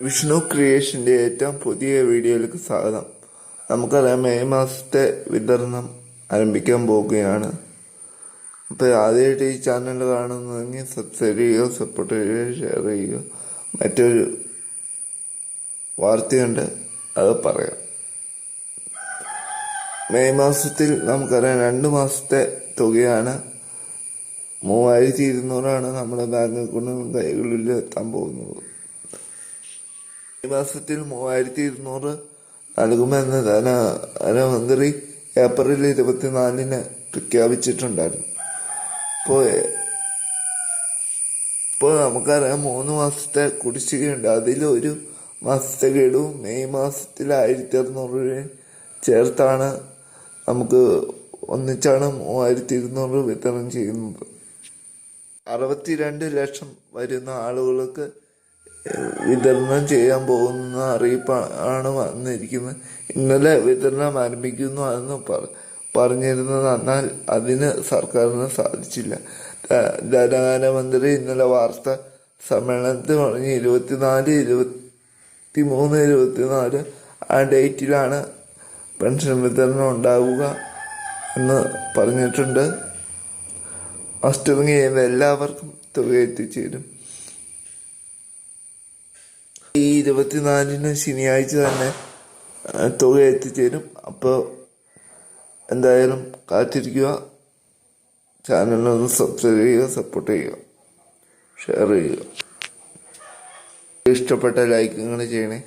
വിഷ്ണു ക്രിയേഷന്റെ ഏറ്റവും പുതിയ വീഡിയോയിലേക്ക് സ്വാഗതം. നമുക്കറിയാം മെയ് മാസത്തെ വിതരണം ആരംഭിക്കാൻ പോവുകയാണ്. അപ്പോൾ ആദ്യമായിട്ട് ഈ ചാനൽ കാണുന്നതെങ്കിൽ സബ്സ്ക്രൈബ് ചെയ്യുക സപ്പോർട്ട് ചെയ്യുക ഷെയർ ചെയ്യുക മറ്റൊരു വാർത്തയുണ്ട് അത് പറയാം. മെയ് മാസത്തിൽ നമുക്കറിയാം രണ്ട് മാസത്തെ തുകയാണ്. മൂവായിരത്തി ഇരുന്നൂറാണ് നമ്മുടെ ബാങ്ക് അക്കൗണ്ടും കൈകളിൽ എത്താൻ പോകുന്നത്. മാസത്തിൽ മൂവായിരത്തി ഇരുന്നൂറ് നൽകുമെന്ന് ധന ധനമന്ത്രി ഏപ്രിൽ ഇരുപത്തിനാലിന് പ്രഖ്യാപിച്ചിട്ടുണ്ടായിരുന്നു. ഇപ്പോൾ ഇപ്പോൾ നമുക്കറിയാം മൂന്ന് മാസത്തെ കുടിശ്ശികയുണ്ട്. അതിലൊരു മാസത്തെ ഗഡുവും മെയ് മാസത്തിൽ ആയിരത്തി അറുന്നൂറ് രൂപയും ചേർത്താണ് നമുക്ക് ഒന്നിച്ചാണ് മൂവായിരത്തി ഇരുന്നൂറ് വിതരണം ചെയ്യുന്നത്. അറുപത്തിരണ്ട് ലക്ഷം വരുന്ന ആളുകൾക്ക് വിതരണം ചെയ്യാൻ പോകുന്ന അറിയിപ്പാണ് വന്നിരിക്കുന്നത്. ഇന്നലെ വിതരണം ആരംഭിക്കുന്നു എന്ന് പറ- പറഞ്ഞിരുന്നത് എന്നാൽ അതിന് സർക്കാരിന് സാധിച്ചില്ല. ധനകാര്യമന്ത്രി ഇന്നലെ വാർത്ത സമ്മേളനത്തിൽ പറഞ്ഞ് ഇരുപത്തിനാല് ഇരുപത്തി മൂന്ന് ഇരുപത്തിനാല് ആ ഡേറ്റിലാണ് പെൻഷൻ വിതരണം ഉണ്ടാവുക എന്ന് പറഞ്ഞിട്ടുണ്ട്. മസ്റ്ററിങ് ചെയ്യുന്ന എല്ലാവർക്കും തുക എത്തിച്ചേരും. ഈ ഇരുപത്തിനാലിന് ശനിയാഴ്ച തന്നെ തുക എത്തിച്ചേരും. അപ്പോൾ എന്തായാലും കാത്തിരിക്കുക. ചാനലൊന്ന് സബ്സ്ക്രൈബ് ചെയ്യുക സപ്പോർട്ട് ചെയ്യുക ഷെയർ ചെയ്യുക. ഇഷ്ടപ്പെട്ട ലൈക്കുകൾ ചെയ്യണേ.